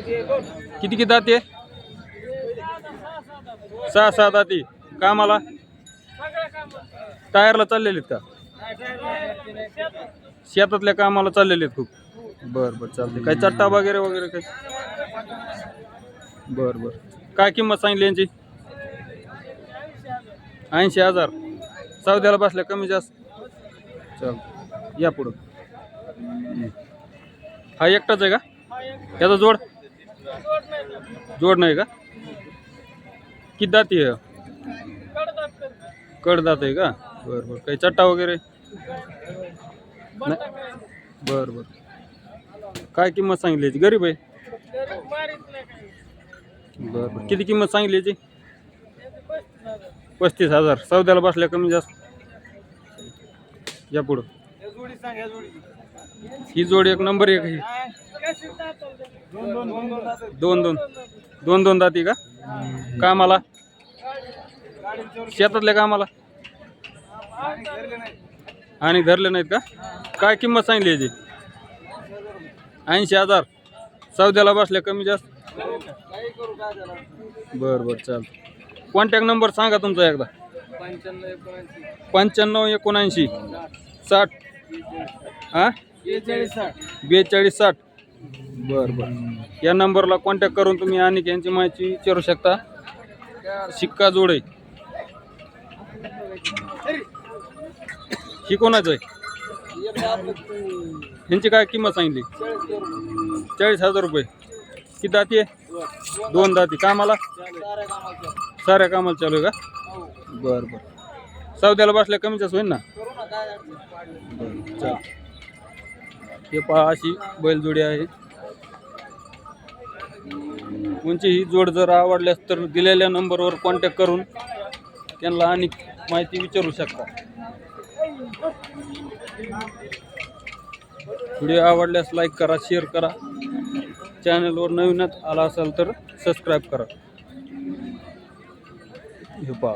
किती किती दाते सहा सहा दाती कामाला? टायरला चाललेले आहेत का? शेतातल्या कामाला चाललेले आहेत खूप. बर बर चालते काही चट्टा वगैरे वगैरे काही? बर बर. काय किंमत सांगितली यांची? ऐंशी हजार. सौद्याला बसल्या कमी जास्त. चल या पुढं. हा एकटाच आहे का? याचा जोड? जोड नाही का? किती दाती आहे? कडदात आहे का? बर बर. काही चट्टा वगैरे? बर बर. काय किंमत सांगितली याची? गरीब आहे? बर बर. किती किंमत सांगितली याची? पस्तीस हजार. सौद्याला बसल्या कमी जास्त. या पुढं. ही जोड एक नंबर एक ही दोन दोन. दोन दोन दाती का? कामाला? शेतातल्या कामाला? आणि धरले नाहीत का? काय किंमत सांगली याची? ऐंशी हजार. सौद्याला बसल्या कमी जास्त? बर बर चाल. कॉन्टॅक्ट नंबर सांगा तुमचा एकदा. पंच्याण्णव एकोणऐंशी. साठ. हां बेचाळीस साठ. बर बर. या नंबरला कॉन्टॅक्ट करून तुम्ही आणि यांची माहिती विचारू शकता. शिक्का जोडे. ही कोणाचं आहे? यांची काय किंमत सांगितली? चाळीस हजार रुपये. किती दाती आहे? दोन दाती. कामाला? साऱ्या कामाला चालू आहे का? बर बर. सौद्याला बसल्या कमीचाच होईल ना? बरं, चाल हे पहा अशी बैलजोडी आहे. कोणचीही ही जोड जर आवडल्यास तर दिलेल्या नंबरवर कॉन्टॅक्ट करून त्यांना आणि माहिती विचारू शकता. व्हिडिओ आवडल्यास लाईक करा शेअर करा. चॅनलवर नवीनच आला असाल तर सबस्क्राईब करा. हे पहा.